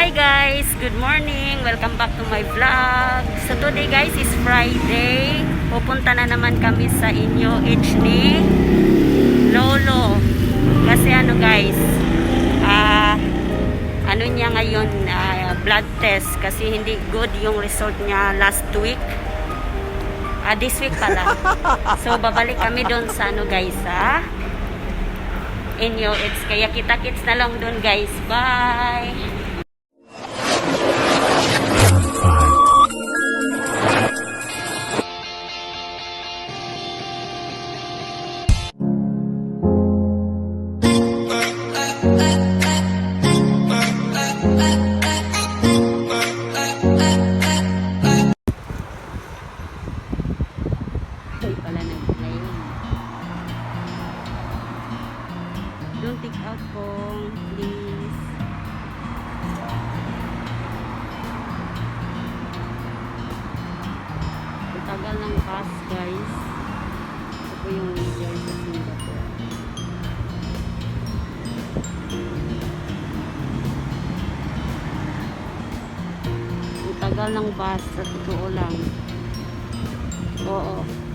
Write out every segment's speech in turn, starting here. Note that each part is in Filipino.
Hi guys! Good morning! Welcome back to my vlog. So today guys is Friday. Pupunta na naman kami sa inyo H ni Lolo. Kasi ano guys, ah ano niya ngayon, ah, blood test kasi hindi good yung result niya last week. Ah, this week pala. So babalik kami doon sa ano guys, ah inyo. It's kaya kita-kits na lang doon guys. Bye! Tagal ng bus, sa totoo lang. Oo.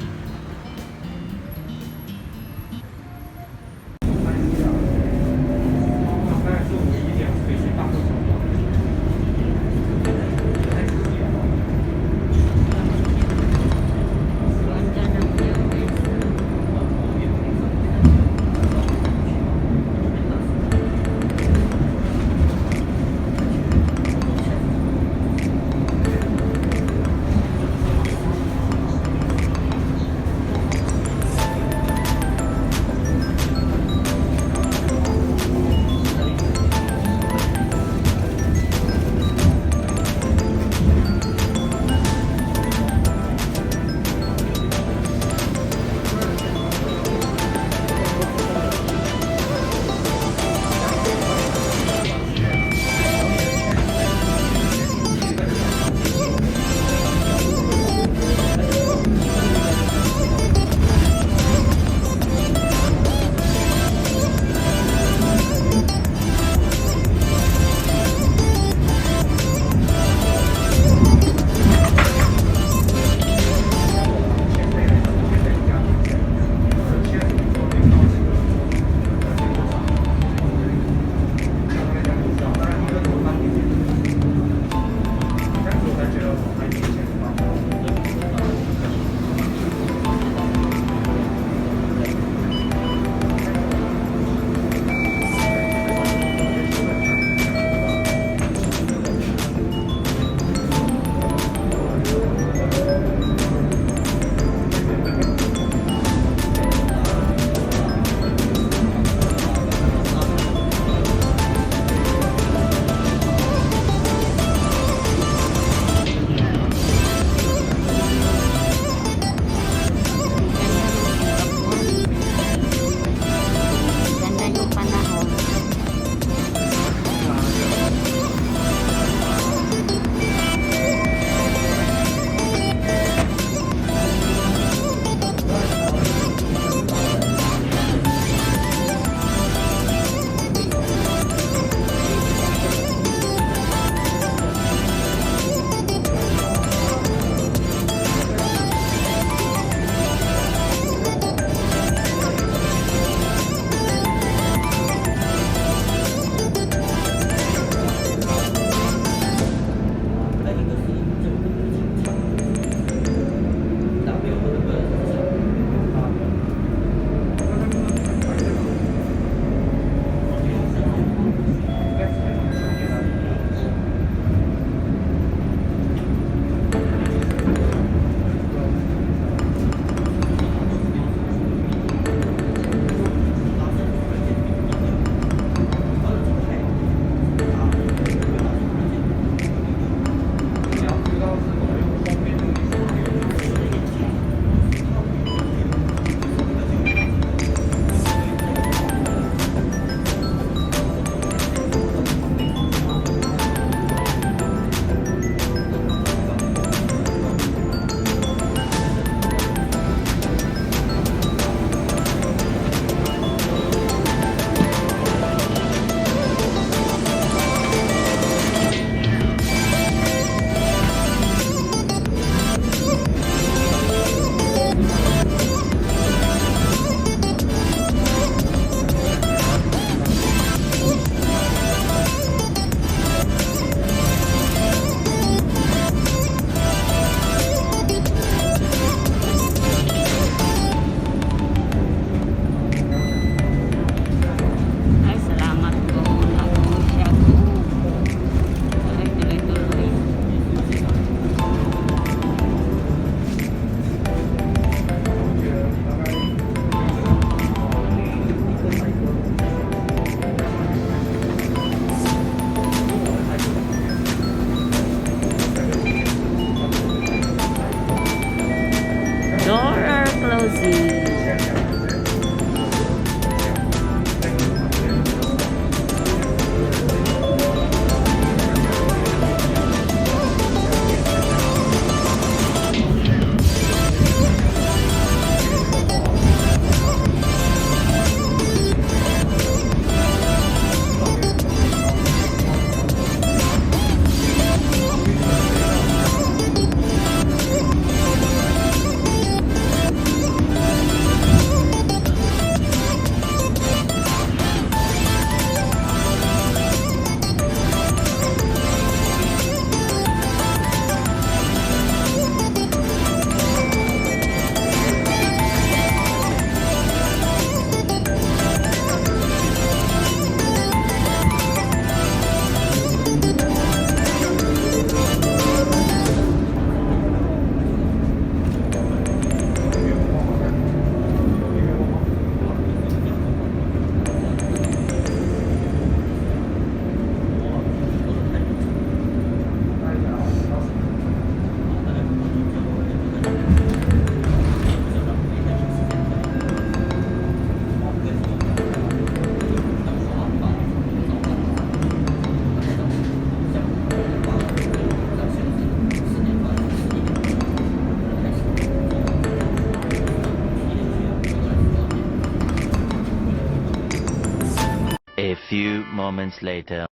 Moments later.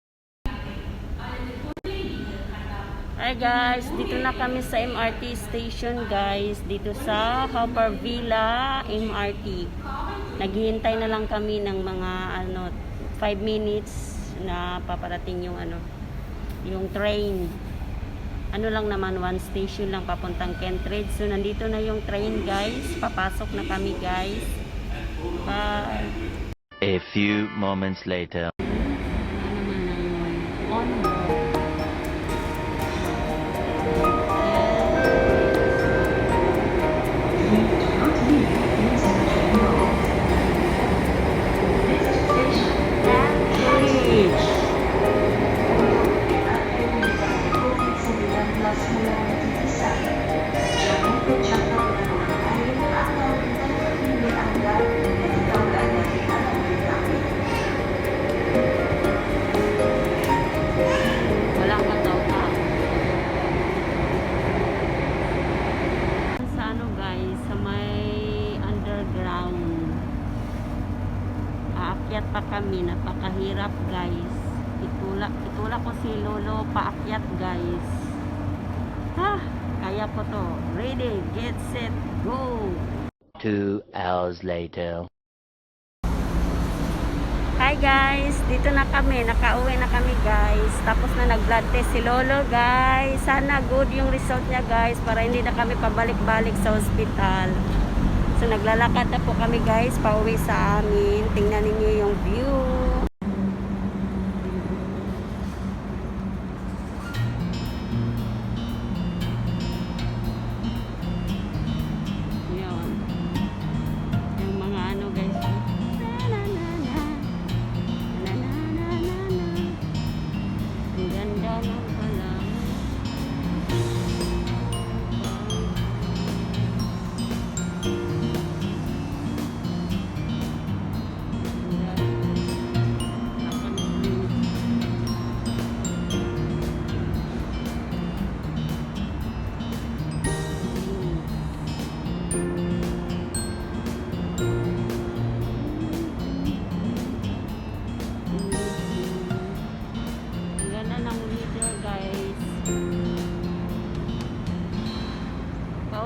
Hi guys, dito na kami sa MRT station guys, dito sa Hopper Villa MRT. Naghihintay na lang kami ng mga ano 5 minutes na paparating yung ano yung train. Ano lang naman one station lang papuntang Kentridge. So nandito na yung train guys. Papasok na kami guys. Bye. A few moments later. home. Ha, kaya ko to. Ready, get set, go! Two hours later. Hi guys, dito na kami, nakauwi na kami guys. Tapos na nag-blood test si Lolo guys. Sana good yung result niya guys para hindi na kami pabalik-balik sa ospital. So naglalakad na po kami guys, pauwi sa amin. Tingnan ninyo yung view.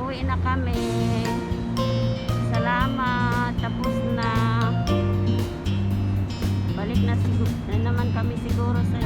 Pauwi na kami. Salamat. Tapos na. Balik na siguro na naman kami siguro sa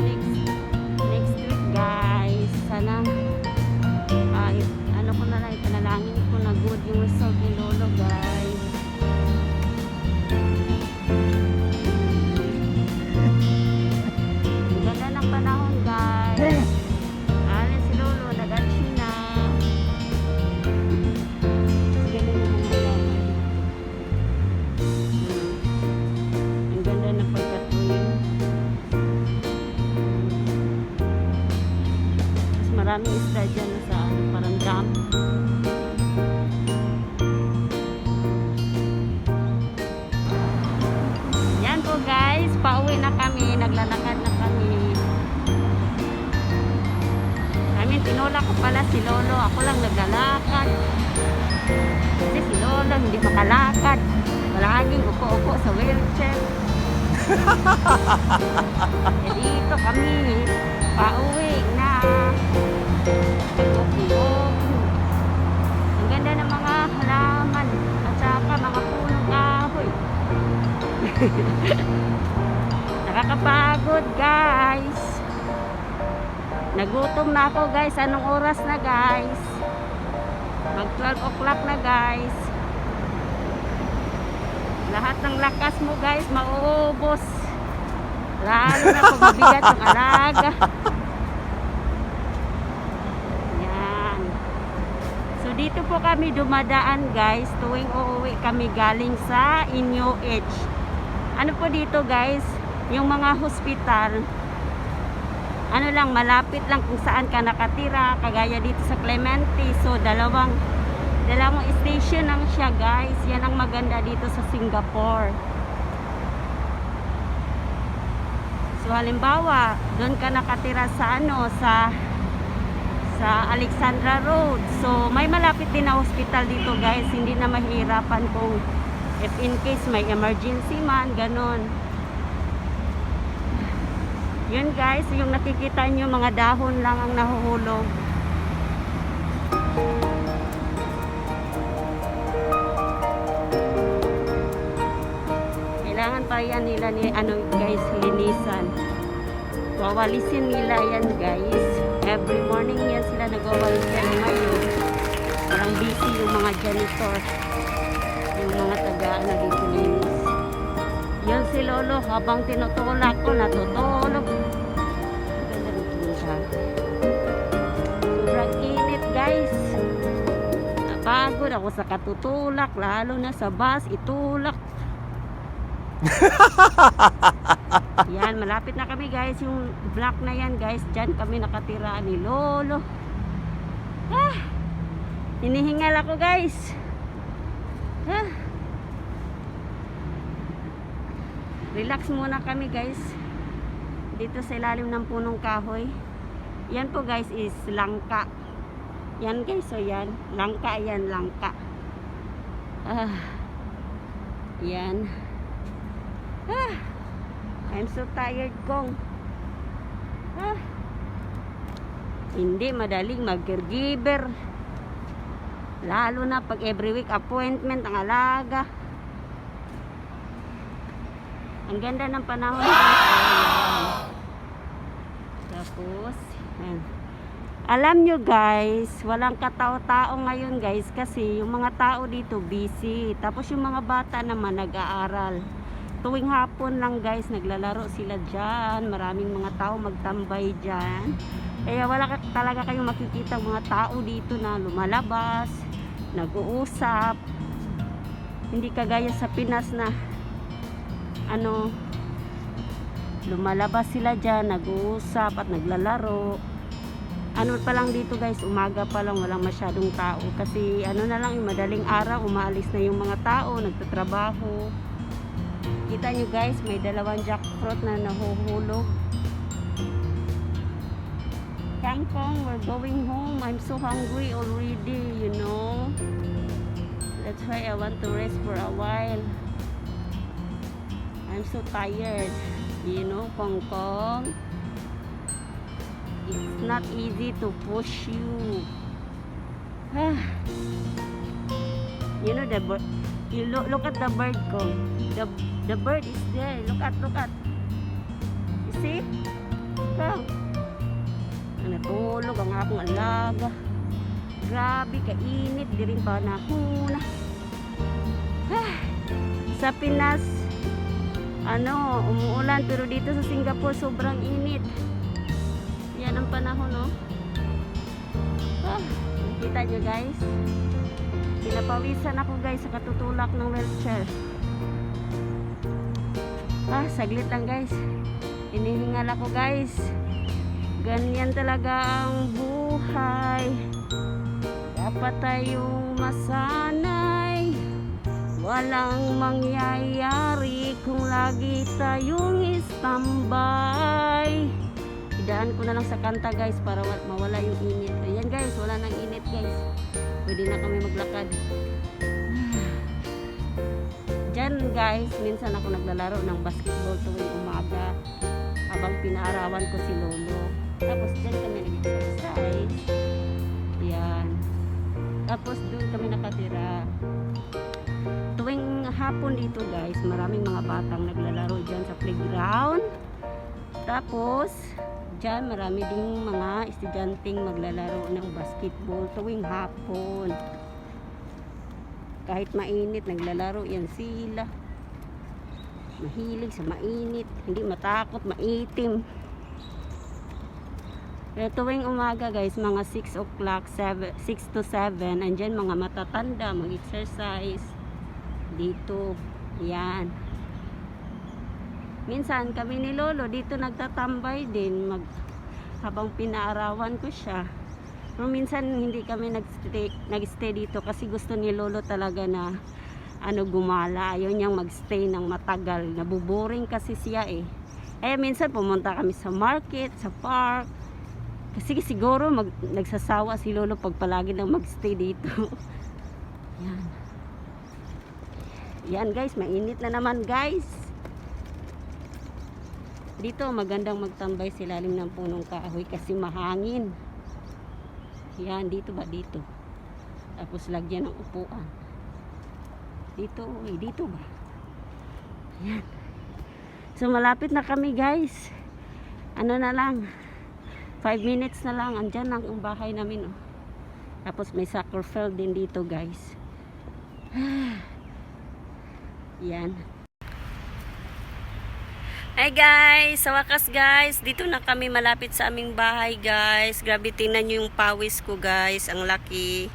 maraming isda dyan sa ano, parang dam. Yan po guys, pauwi na kami, naglalakad na kami. Kami, tinula ko pala si Lolo, ako lang naglalakad. Kasi si Lolo hindi makalakad. Palaging upo-upo sa wheelchair. Ang ganda ng mga halaman at saka mga punong kahoy. Nakakapagod guys. Nagutom na ako guys. Anong oras na guys? Mag 12 o'clock na guys. Lahat ng lakas mo guys mauubos. Lalo na kung mabigat ang alaga. Yan. So dito po kami dumadaan guys tuwing uuwi kami galing sa Inyo Edge. Ano po dito guys, yung mga hospital, ano lang, malapit lang kung saan ka nakatira, kagaya dito sa Clementi. So, dalawang, dalawang station lang siya guys. Yan ang maganda dito sa Singapore. So, halimbawa, doon ka nakatira sa ano, sa sa Alexandra Road. So, may malapit din na hospital dito guys. Hindi na mahirapan kung if in case may emergency man, ganon. Yun guys, yung nakikita nyo mga dahon lang ang nahuhulog. Kailangan pa yan nila ni ano guys, linisan. Wawalisin nila yan guys. Every morning yan sila yan ngayon. Parang busy yung mga janitor. Yung mga taga ano dito linis. Yan si Lolo habang tinutulak ko natutulog. Sobrang init guys. Napagod ako sa katutulak lalo na sa bus itulak. yan, malapit na kami guys. Yung block na yan guys. Diyan kami nakatira ni Lolo. Ah, hinihingal ako guys. Ah. Relax muna kami guys. Dito sa ilalim ng punong kahoy. Yan po guys is langka. Yan guys, so yan. Langka yan, langka. Ah. Yan. Ah. I'm so tired kong. Ah. Hindi madaling mag-caregiver. Lalo na pag every week appointment ang alaga. Ang ganda ng panahon. Ayan. Tapos, ayan. Alam nyo guys, walang katao-tao ngayon guys kasi yung mga tao dito busy. Tapos yung mga bata naman nag-aaral. Tuwing hapon lang guys, naglalaro sila dyan. Maraming mga tao magtambay dyan. Kaya wala ka, talaga kayong makikita mga tao dito na lumalabas, nag-uusap. Hindi kagaya sa Pinas na ano, lumalabas sila dyan, nag-uusap at naglalaro. Ano pa lang dito guys, umaga pa lang walang masyadong tao. Kasi ano na lang, yung madaling araw, umaalis na yung mga tao, nagtatrabaho. Kita nyo guys, may dalawang jackfruit na nahuhulog. Kangkong, we're going home. I'm so hungry already, you know. That's why I want to rest for a while. I'm so tired. You know, Kong Kong. It's not easy to push you. You know the bird. You look, look at the bird, Kong. The the bird is there. Look at, look at. You see? Kong. Natulog ang akong alaga. Grabe, kainit. Di rin pa nahuna. Ah. Sa Pinas, ano, umuulan pero dito sa Singapore sobrang init. Yan ang panahon, no? Ah, nakita nyo guys? Pinapawisan ako guys sa katutulak ng wheelchair. Ah, saglit lang guys. Inihingal ako guys. Ganyan talaga ang buhay. Dapat tayong masanay. Walang mangyayari kung lagi tayong standby. Idaan ko na lang sa kanta guys para wa- mawala yung init. Ayan guys, wala nang init guys. Pwede na kami maglakad. Diyan guys, minsan ako naglalaro ng basketball tuwing umaga habang pinaarawan ko si Lolo. Tapos diyan kami nag-exercise. Yan. Tapos doon kami nakatira tuwing hapon dito guys, maraming mga batang naglalaro dyan sa playground. Tapos, dyan marami ding mga estudyanteng maglalaro ng basketball tuwing hapon. Kahit mainit, naglalaro yan sila. Mahilig sa mainit, hindi matakot, maitim. Pero tuwing umaga guys, mga 6 o'clock, 7, 6 to 7, andyan mga matatanda, mag-exercise dito. Yan. Minsan kami ni Lolo dito nagtatambay din mag habang pinaarawan ko siya. Pero minsan hindi kami nagstay, nagstay dito kasi gusto ni Lolo talaga na ano gumala. Ayaw niyang magstay ng matagal. Nabuboring kasi siya eh. Eh minsan pumunta kami sa market, sa park. Kasi siguro mag, nagsasawa si Lolo pag palagi nang magstay dito. Yan. Yan guys, mainit na naman guys. Dito magandang magtambay sa ilalim ng punong kahoy kasi mahangin. Yan, dito ba? Dito. Tapos lagyan ng upuan. Dito, uy, dito ba? Yan. So malapit na kami guys. Ano na lang. 5 minutes na lang. Andyan ang bahay namin. Oh. Tapos may soccer field din dito guys. Yan. Hi guys! Sa wakas guys, dito na kami malapit sa aming bahay guys. Grabe tingnan nyo yung pawis ko guys. Ang laki.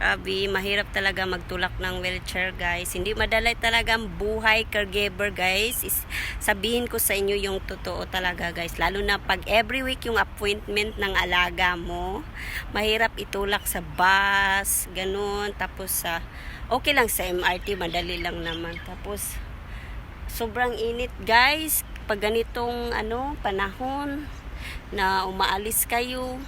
Grabe, mahirap talaga magtulak ng wheelchair guys. Hindi madalay talaga ang buhay caregiver guys. Is, sabihin ko sa inyo yung totoo talaga guys. Lalo na pag every week yung appointment ng alaga mo. Mahirap itulak sa bus, ganun. Tapos sa, okay lang sa MRT, madali lang naman. Tapos, sobrang init guys pag ganitong ano panahon na umaalis kayo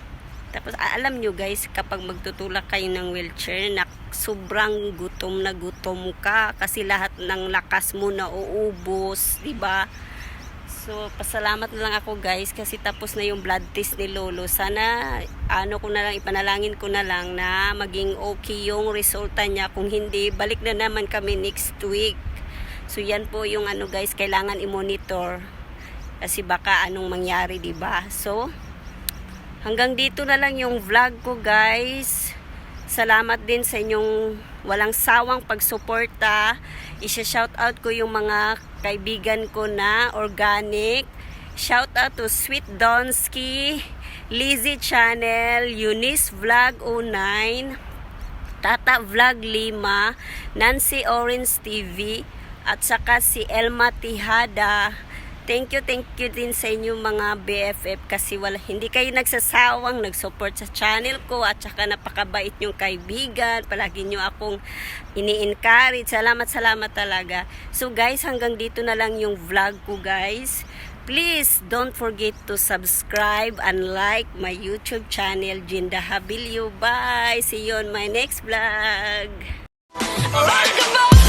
tapos alam nyo guys kapag magtutulak kayo ng wheelchair na sobrang gutom na gutom ka kasi lahat ng lakas mo na uubos di ba So, pasalamat na lang ako guys kasi tapos na yung blood test ni Lolo. Sana, ano ko na lang, ipanalangin ko na lang na maging okay yung resulta niya. Kung hindi, balik na naman kami next week. So, yan po yung ano guys, kailangan i-monitor. Kasi baka anong mangyari, di ba? So, hanggang dito na lang yung vlog ko guys. Salamat din sa inyong walang sawang pagsuporta. Isha-shout out ko yung mga kaibigan ko na organic. Shout out to Sweet Donsky, Lizzy Channel, Eunice Vlog 09, Tata Vlog Lima, Nancy Orange TV, at saka si Elma Tihada. Thank you, thank you din sa inyo mga BFF kasi wala, hindi kayo nagsasawang nag-support sa channel ko at saka napakabait yung kaibigan. Palagi nyo akong ini-encourage. Salamat, salamat talaga. So guys, hanggang dito na lang yung vlog ko guys. Please don't forget to subscribe and like my YouTube channel, Jinda Habilio. Bye! See you on my next vlog! Like a